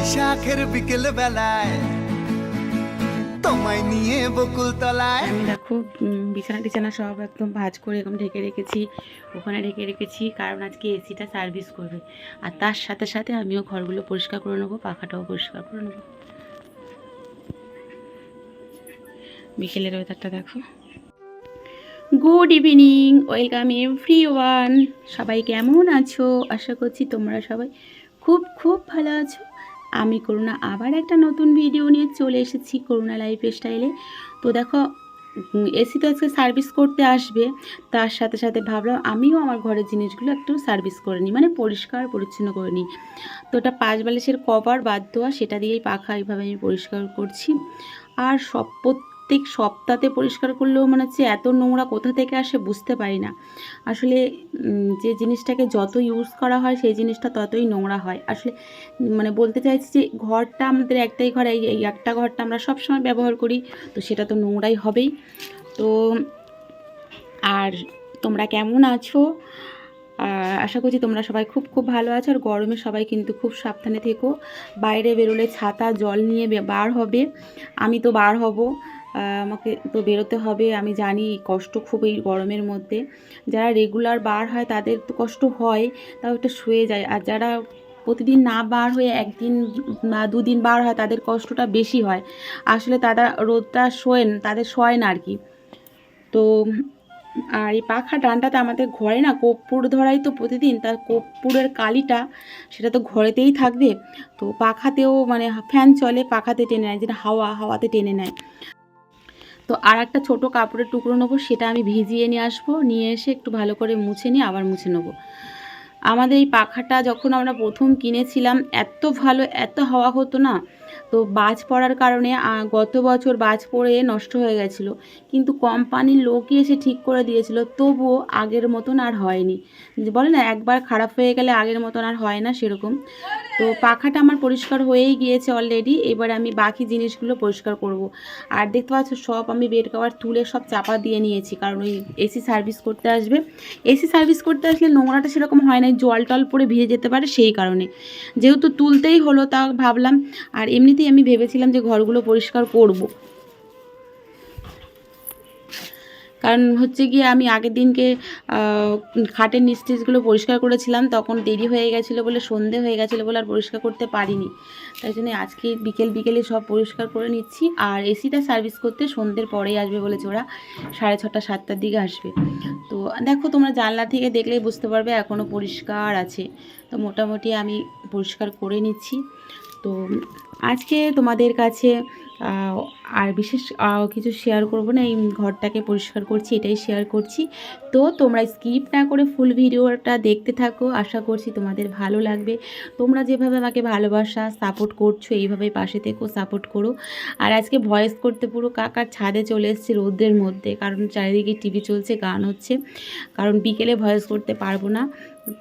বৈশাখের বিকেল বেলায় তোমায় নিয়ে বকুল তলায় আমি দেখো বিছানা টিছানা সব একদম ভাজ করে এরকম ঢেকে রেখেছি, ওখানে ঢেকে রেখেছি, কারণ আজকে এসিটা সার্ভিস করবে। আর তার সাথে সাথে আমিও ঘরগুলো পরিষ্কার করে নেব, পাখাটাও পরিষ্কার করে নেব। বিকেলের ওয়েদারটা দেখো। Good evening welcome everyone সবাই কেমন আছো? আশা করছি তোমরা সবাই খুব খুব ভালো আছো। আমি করুণা আবার একটা নতুন ভিডিও নিয়ে চলে এসেছি করুণা লাইফ স্টাইলে তো দেখো এসি তো আজকে সার্ভিস করতে আসবে, তার সাথে সাথে ভাবলাম আমিও আমার ঘরের জিনিসগুলো একটু সার্ভিস করে নিই মানে পরিষ্কার পরিচ্ছন্ন করে নিই। তো ওটা পাঁচ বালিশের কভার বাদ দেওয়া, সেটা দিয়েই পাখা এইভাবে আমি পরিষ্কার করছি। আর সব প্রত্যেক সপ্তাহে পরিষ্কার করলেও মনে হচ্ছে এত নোংরা কোথা থেকে আসে বুঝতে পারি না। আসলে যে জিনিসটাকে যত ইউজ করা হয় সেই জিনিসটা ততই নোংরা হয়। আসলে মানে বলতে চাইছি যে ঘরটা আমাদের একটাই ঘর, এই একটা ঘরটা আমরা সব সময় ব্যবহার করি, তো সেটা তো নোংরাই হবেই। তো, আর তোমরা কেমন আছো? আশা করছি তোমরা সবাই খুব খুব ভালো আছো, আর গরমে সবাই কিন্তু খুব সাবধানে থেকো। বাইরে বেরোলে ছাতা, জল নিয়ে বার হবে। আমি তো বার হব। আমাকে তো বেরোতে হবে, আমি জানি কষ্ট খুব এই গরমের মধ্যে। যারা রেগুলার বার হয়, তাদের তো কষ্ট হয়, তাও একটা শুয়ে যায়। আর যারা প্রতিদিন না বার হয়ে একদিন না দুদিন বার হয়, তাদের কষ্টটা বেশি হয়। আসলে তারা রোদটা শোয়েন, তাদের শয় না আর কি তো, আর এই পাখা ডানটাতে আমাদের ঘরে না, কর্পূর ধরাই তো প্রতিদিন, তার কর্পূরের কালিটা সেটা তো ঘরেতেই থাকবে। তো পাখাতেও মানে ফ্যান চলে, পাখাতে টেনে নেয়, যেটা হাওয়া, হাওয়াতে টেনে নেয়। তো আর একটা ছোটো কাপড়ের টুকরো নেব, সেটা আমি ভিজিয়ে নিয়ে আসব, নিয়ে এসে একটু ভালো করে মুছে নিয়ে আবার মুছে নেব। আমাদের এই পাখাটা যখন আমরা প্রথম কিনেছিলাম, এত ভালো, এত হাওয়া হতো না তো বাজ পড়ার কারণে গত বছর বাজ পড়ে নষ্ট হয়ে গেছিল। কিন্তু কোম্পানির লোকই এসে ঠিক করে দিয়েছিল, তবুও আগের মতন আর হয়নি। বলে না, একবার খারাপ হয়ে গেলে আগের মতন আর হয় না সেরকম। তো পাখাটা আমার পরিষ্কার হয়েই গিয়েছে অলরেডি এবার আমি বাকি জিনিসগুলো পরিষ্কার করব। আর দেখতে পাচ্ছ, সব আমি বেড কভার তুলে সব চাপা দিয়ে নিয়েছি, কারণ ওই এসি সার্ভিস করতে আসবে। এসি সার্ভিস করতে আসলে নোংরাটা সেরকম হয় না জল টল পরে ভিজে যেতে পারে সেই কারণে। যেহেতু তুলতেই হলো তা ভাবলাম, আর এমনিতেই আমি ভেবেছিলাম যে ঘরগুলো পরিষ্কার করব। কারণ হচ্ছে গিয়ে আমি আগের দিনকে খাটের নিচ পরিষ্কার করেছিলাম, তখন দেরি হয়ে গেছিল বলে, সন্ধে হয়ে গেছিল বলে আর পরিষ্কার করতে পারিনি। তাই জন্য আজকে বিকেল বিকেলে সব পরিষ্কার করে নিচ্ছি। আর এসিটা সার্ভিস করতে সন্ধ্যের পরেই আসবে বলেছে ওরা, সাড়ে ছটা, সাতটার দিকে আসবে। তো দেখো তোমরা জানলা থেকে দেখলেই বুঝতে পারবে এখনও পরিষ্কার আছে। তো মোটামুটি আমি পরিষ্কার করে নিচ্ছি। তো আজকে তোমাদের কাছে আর বিশেষ কিছু শেয়ার করব না, এই ঘরটাকে পরিষ্কার করছি, এটাই শেয়ার করছি। তো তোমরা স্কিপ না করে ফুল ভিডিওটা দেখতে থাকো, আশা করছি তোমাদের ভালো লাগবে। তোমরা যেভাবে আমাকে ভালোবাসা সাপোর্ট করছ, এইভাবেই পাশে থেকো সাপোর্ট করো। আর আজকে ভয়েস করতে পুরো কাকার ছাদে চলে এসেছি রোদ্রের মধ্যে, কারণ চারিদিকে টিভি চলছে, গান হচ্ছে। কারণ বিকেলে ভয়েস করতে পারব না,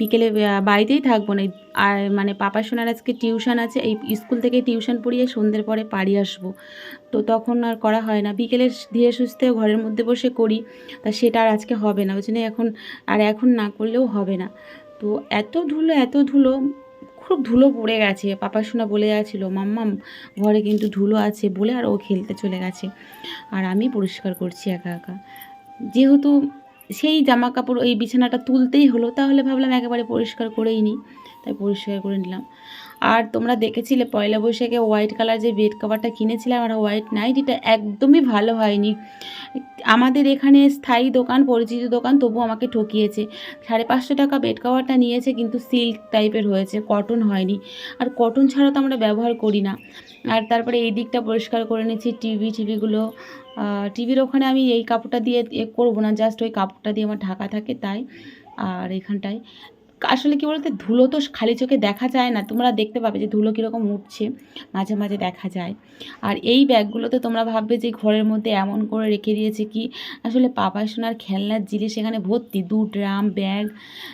বিকেলে বাড়িতেই থাকব না। আর মানে পাপা সোনার আজকে টিউশন আছে, এই স্কুল থেকে টিউশন পড়িয়ে সন্ধ্যের পরে পাড়ি আসব। তো তখন আর করা হয় না। বিকেলে ধীরে সুস্থে ঘরের মধ্যে বসে করি, তা সেটা আর আজকে হবে না। জন্য এখন আর এখন না করলেও হবে না। তো এত ধুলো এত ধুলো, খুব ধুলো পড়ে গেছে। পাপা শোনা বলে যাচ্ছিল মাম্মাম ঘরে কিন্তু ধুলো আছে বলে আর ও খেলতে চলে গেছে। আর আমি পরিষ্কার করছি একা একা। যেহেতু সেই জামা কাপড় ওই বিছানাটা তুলতেই হলো, তাহলে ভাবলাম একেবারে পরিষ্কার করেই নিই। তাই পরিষ্কার করে নিলাম। আর তোমরা দেখেছিলে পয়লা বৈশাখে হোয়াইট কালার যে বেড কভারটা কিনেছিলাম আর হোয়াইট নাইটিটা একদমই ভালো হয়নি। আমাদের এখানে স্থায়ী দোকান, পরিচিত দোকান তবু আমাকে ঠকিয়েছে। সাড়ে পাঁচশো টাকা বেড কভারটা নিয়েছে, কিন্তু সিল্ক টাইপের হয়েছে কটন হয়নি। আর কটন ছাড়া তো আমরা ব্যবহার করি না। আর তারপরে এই দিকটা পরিষ্কার করে নিচ্ছি টিভি টিভিগুলো টিভির ওখানে আমি এই কাপড়টা দিয়ে এ করব না জাস্ট ওই কাপড়টা দিয়ে আমার ঢাকা থাকে তাই, আর এখানটায়। আসলে কি বলতে, ধুলো তো খালি চোখে দেখা যায় না। তোমরা দেখতে পাবে যে ধুলো কীরকম উঠছে, মাঝে মাঝে দেখা যায়। আর এই ব্যাগগুলোতে তোমরা ভাববে যে ঘরের মধ্যে এমন করে রেখে দিয়েছে কি, আসলে পাপা সোনার খেলনার জিনিস এখানে ভর্তি দু ড্রাম ব্যাগ।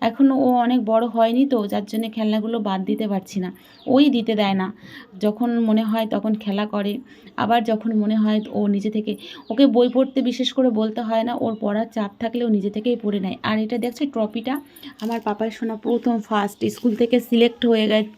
এখনও ও অনেক বড় হয়নি তো, যার জন্য খেলনাগুলো বাদ দিতে পারছি না। ওই দিতে দেয় না। যখন মনে হয় তখন খেলা করে। আবার যখন মনে হয় ও নিজে থেকে, ওকে বই পড়তে বিশেষ করে বলতে হয় না, ওর পড়ার চাপ থাকলে ও নিজে থেকেই পড়ে নেয়। আর এটা দেখছে ট্রফিটা? আমার পাপার সোনা পড়াশোনা প্রথম ফার্স্ট স্কুল থেকে সিলেক্ট হয়ে গেছে।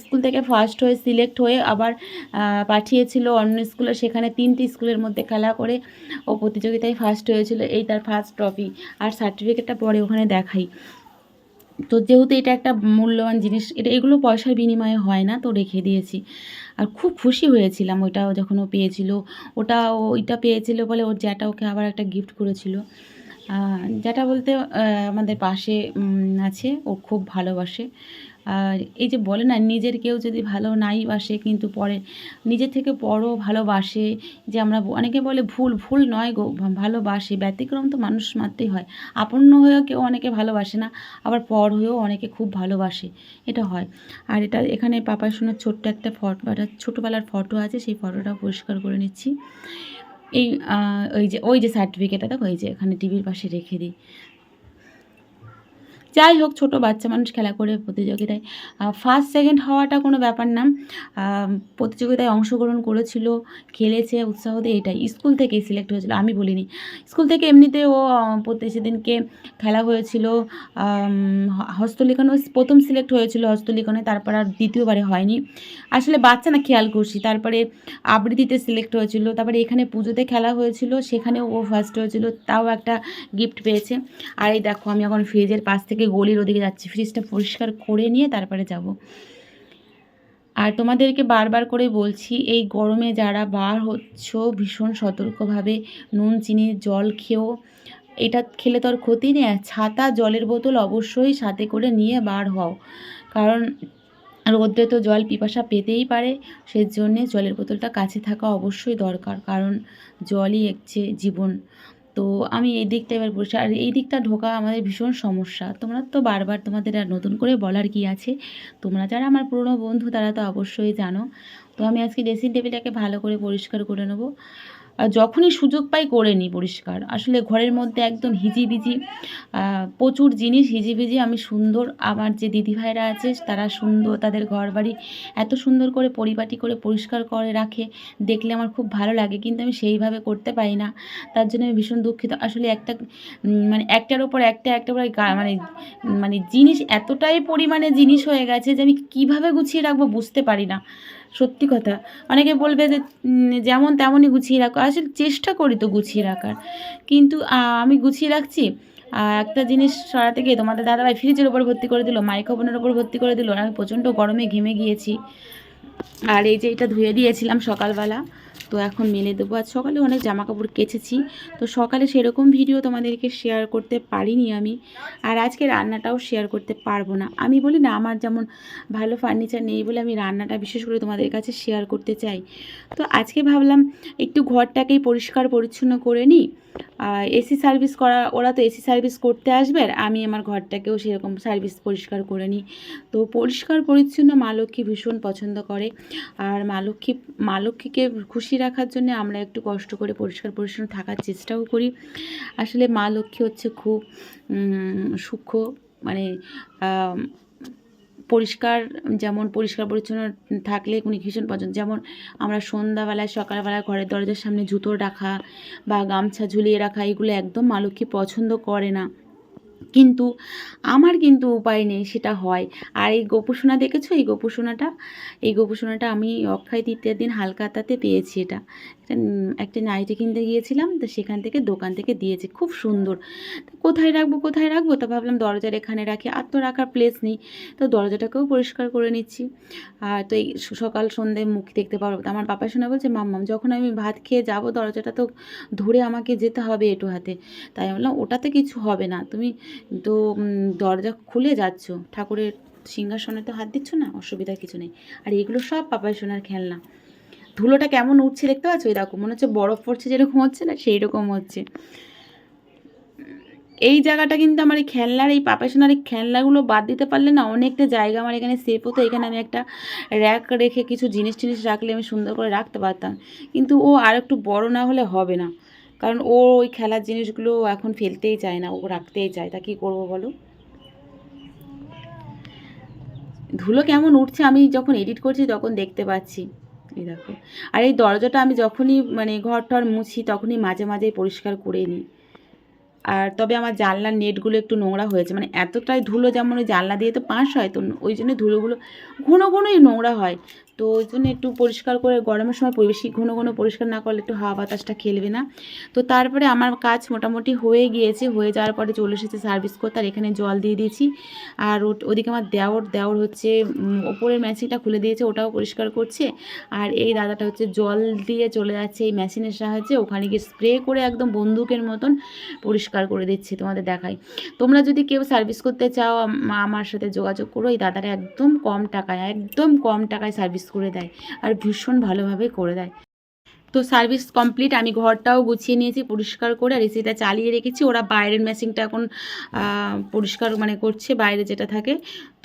স্কুল থেকে ফার্স্ট হয়ে সিলেক্ট হয়ে আবার পাঠিয়েছিল অন্য স্কুলে সেখানে তিনটি স্কুলের মধ্যে খেলা করে ও প্রতিযোগিতায় ফার্স্ট হয়েছিল। এই তার ফার্স্ট ট্রফি আর সার্টিফিকেটটা পরে ওখানে দেখাই। তো যেহেতু এটা একটা মূল্যবান জিনিস, এটা, এগুলো পয়সার বিনিময়ে হয় না, তো রেখে দিয়েছি। আর খুব খুশি হয়েছিলাম ওইটা যখন ও পেয়েছিল। ওটা ওইটা পেয়েছিল বলে ওর জ্যাটা ওকে আবার একটা গিফট করেছিল। যেটা বলতে আমাদের পাশে আছে, ও খুব ভালোবাসে। আর এই যে বলে না, নিজের কেউ যদি ভালো নাই বাসে, কিন্তু পরে নিজের থেকে বড় ভালোবাসে, যে আমরা অনেকে বলে ভুল ভুল নয় গো ভালোবাসে, ব্যতিক্রম তো মানুষ মাত্রই হয়। আপন্ন হয়েও কেউ অনেকে ভালোবাসে না, আবার পর হয়েও অনেকে খুব ভালোবাসে, এটা হয়। আর এটা এখানে পাপার সোনার ছোট্ট একটা ফটো, একটা ছোটোবেলার ফটো আছে, সেই ফটোটা পরিষ্কার করে নিচ্ছি। এই ওই যে ওই যে সার্টিফিকেটটা দেখো এই যে এখানে টিভির পাশে রেখে দিই। যাই হোক ছোট বাচ্চা মানুষ খেলা করে প্রতিযোগিতায়। ফার্স্ট সেকেন্ড হওয়াটা কোনো ব্যাপার না। প্রতিযোগিতায় অংশগ্রহণ করেছিল খেলেছে উৎসাহ দিয়ে এটাই। স্কুল থেকেই সিলেক্ট হয়েছিল আমি বলিনি। স্কুল থেকে এমনিতে ও প্রতি সেদিনকে খেলা হয়েছিল। আম, হ- প্রথম সিলেক্ট হয়েছিল হস্তলিখনে তারপর আর দ্বিতীয়বারে হয়নি। আসলে বাচ্চা না খেয়াল করছি। তারপরে আবৃত্তিতে সিলেক্ট হয়েছিল তারপরে এখানে পুজোতে খেলা হয়েছিল সেখানেও ও ফার্স্ট হয়েছিল তাও একটা গিফট পেয়েছে। আর এই দেখো আমি এখন ফ্রিজের পাশ থেকে গলির ওদিকে যাচ্ছি। ফ্রিজটা পরিষ্কার করে নিয়ে তারপরে যাব। আর তোমাদেরকে বারবার করে বলছি, এই গরমে যারা বার হচ্ছ, ভীষণ সতর্কভাবে নুন, চিনি, জল খেও। এটা খেলে তো আর ক্ষতি নেই। ছাতা, জলের বোতল অবশ্যই সাথে করে নিয়ে বার হও। কারণ রোদ্রে তো জল পিপাসা পেতেই পারে, সেজন্যে জলের বোতলটা কাছে থাকা অবশ্যই দরকার। কারণ জলই হচ্ছে জীবন। তো আমি এই দিকটা এবার বসে, আর এই দিকটা ঢোকা আমাদের ভীষণ সমস্যা। তোমরা তো বারবার তোমাদের আর নতুন করে বলার কি আছে? তোমরা যারা আমার পুরনো বন্ধু, তারা তো অবশ্যই জানো। তো আমি আজকে ড্রেসিং টেবিলটাকে ভালো করে পরিষ্কার করে নেব। যখনই সুযোগ পাই করে নিই পরিষ্কার। আসলে ঘরের মধ্যে একদম হিজিবিজি প্রচুর জিনিস হিজিবিজি, আমি সুন্দর। আমার যে দিদিভাইরা আছে, তারা সুন্দর, তাদের ঘর বাড়ি এত সুন্দর করে পরিপাটি করে পরিষ্কার করে রাখে। দেখলে আমার খুব ভালো লাগে, কিন্তু আমি সেইভাবে করতে পারি না। তার জন্য আমি ভীষণ দুঃখিত। আসলে একটা মানে একটার ওপর একটা একটা করে গা- মানে মানে জিনিস এতটাই পরিমাণে জিনিস হয়ে গেছে যে আমি কীভাবে গুছিয়ে রাখব বুঝতে পারি না। সত্যি কথা। অনেকে বলবে যে যেমন তেমনই গুছিয়ে রাখো। আসলে চেষ্টা করি তো গুছিয়ে রাখার। কিন্তু আমি গুছিয়ে রাখছি। একটা জিনিস সরাতে গিয়ে তোমাদের দাদাভাই ফ্রিজের ওপর ভর্তি করে দিল, মাইক্রোফোনের ওপর ভর্তি করে দিল। আমি প্রচণ্ড গরমে ঘেমে গিয়েছি। আর এই যে এটা ধুয়ে দিয়েছিলাম সকালবেলা। তো এখন মেলে দেবো। আজ সকালে অনেক জামা কাপড় কেচেছি, তো সকালে সেরকম ভিডিও তোমাদেরকে শেয়ার করতে পারিনি আমি। আর আজকে রান্নাটাও শেয়ার করতে পারব না। আমি বলি না, আমার যেমন ভালো ফার্নিচার নেই বলে আমি রান্নাটা বিশেষ করে তোমাদের কাছে শেয়ার করতে চাই। তো আজকে ভাবলাম একটু ঘরটাকেই পরিষ্কার পরিচ্ছন্ন করে নিই। এসি সার্ভিস করা, ওরা তো এসি সার্ভিস করতে আসবে আর আমি আমার ঘরটাকেও সেরকম সার্ভিস পরিষ্কার করে নিই। তো পরিষ্কার পরিচ্ছন্ন মা লক্ষ্মী ভীষণ পছন্দ করে। আর মা লক্ষ্মী, মা লক্ষ্মীকে খুশি রাখার জন্য আমরা একটু কষ্ট করে পরিষ্কার পরিচ্ছন্ন থাকার চেষ্টাও করি। আসলে মা লক্ষ্মী হচ্ছে খুব সূক্ষ্ম মানে পরিষ্কার, যেমন পরিষ্কার পরিচ্ছন্ন থাকলে উনি ভীষণ পছন্দ যেমন আমরা সন্ধ্যাবেলায় সকালবেলায় ঘরের দরজার সামনে জুতো রাখা বা গামছা ঝুলিয়ে রাখা, এগুলো একদম মা লক্ষ্মী পছন্দ করে না। কিন্তু আমার কিন্তু উপায় নেই, সেটা হয়। আর এই গোপুসোনা দেখেছ? এই গোপুসোনাটা? এই গোপুসোনাটা আমি অক্ষয় তৃতীয়ার দিন হালকাতাতে পেয়েছি এটা। একটা নাইটি কিনতে গিয়েছিলাম, তো সেখান থেকে দোকান থেকে দিয়েছে। খুব সুন্দর। কোথায় রাখব কোথায় রাখব? তো ভাবলাম দরজার এখানে রাখি। আর তো রাখার প্লেস নেই। তো দরজাটাকেও পরিষ্কার করে নিচ্ছি। আর তো এই সকাল সন্ধ্যায় মুখ দেখতে পারব। আমার পাপা শোনা বলছে মাম্মাম যখন আমি ভাত খেয়ে যাব, দরজাটা তো ধরে আমাকে যেতে হবে এটু হাতে। তাই বললাম, ওটাতে কিছু হবে না। তুমি তো দরজা খুলে যাচ্ছ, ঠাকুরের সিংহাসনে তো হাত দিচ্ছ না, অসুবিধা কিছু নেই। আর এগুলো সব পাপাই সোনার খেলনা। ধুলোটা কেমন উঠছে দেখতে পাচ্ছ? ওই দেখো, মনে হচ্ছে বরফ পড়ছে যেরকম হচ্ছে না সেই রকম হচ্ছে। এই জায়গাটা কিন্তু আমার এই খেলনার, এই পাপা সোনার এই খেলনাগুলো বাদ দিতে পারলে না অনেকটা জায়গা আমার এখানে সেফ হতো। এখানে আমি একটা র্যাক রেখে কিছু জিনিস টিনিস রাখলে আমি সুন্দর করে রাখতে পারতাম। কিন্তু ও আর একটু বড় না হলে হবে না। কারণ ও ওই খেলার জিনিসগুলো এখন ফেলতেই চায় না, ও রাখতেই চায়। তা কী করব বলো? ধুলো কেমন উঠছে? আমি যখন এডিট করছি তখন দেখতে পাচ্ছি। এই দেখো। আর এই দরজাটা আমি যখনই মানে ঘর টর মুছি তখনই মাঝে মাঝে পরিষ্কার করে নিই। আর তবে আমার জানলার নেটগুলো একটু নোংরা হয়েছে। মানে এতটাই ধুলো যেমন ওই জানলা দিয়ে তো পাঁশ হয়, তো ওই জন্য ধুলোগুলো ঘন ঘনই নোংরা হয়। তো ওই জন্য একটু পরিষ্কার করে, গরমের সময় বেশি ঘন ঘন পরিষ্কার না করলে একটু হাওয়া বাতাসটা খেলবে না। তো তারপরে আমার কাজ মোটামুটি হয়ে গিয়েছে, হয়ে যাওয়ার পরে চলে এসেছে সার্ভিস করতে আর এখানে জল দিয়ে দিয়েছি। আর ওদিকে আমার দেওর দেওর হচ্ছে ওপরের মেশিনটা খুলে দিয়েছে, ওটাও পরিষ্কার করছে। আর এই দাদাটা হচ্ছে জল দিয়ে চলে যাচ্ছে এই মেশিনের সাহায্যে, ওখানে গিয়ে স্প্রে করে একদম বন্দুকের মতন পরিষ্কার করে দিচ্ছে তোমাদের দেখাই। তোমরা যদি কেউ সার্ভিস করতে চাও, আম- আমার সাথে যোগাযোগ করো, এই দাদারা একদম কম টাকায়, একদম কম টাকায় সার্ভিস করে দেয় আর ভীষণ ভালোভাবে করে দেয়। তো সার্ভিস কমপ্লিট, আমি ঘরটাও গুছিয়ে নিয়েছি পরিষ্কার করে আর এসিটা চালিয়ে রেখেছি। ওরা বাইরের মেশিনটা এখন পরিষ্কার মানে করছে বাইরে যেটা থাকে।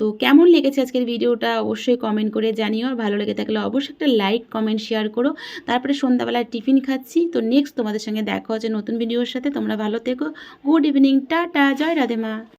তো কেমন লেগেছে আজকের ভিডিওটা অবশ্যই কমেন্ট করে জানিও। আর ভালো লেগে থাকলে অবশ্যই একটা লাইক কমেন্ট শেয়ার করো। তারপরে সন্ধ্যাবেলায় টিফিন খাচ্ছি। তো নেক্সট তোমাদের সঙ্গে দেখা হচ্ছে নতুন ভিডিওর সাথে। তোমরা ভালো থেকো। গুড ইভিনিং টাটা, জয় রাধে মা।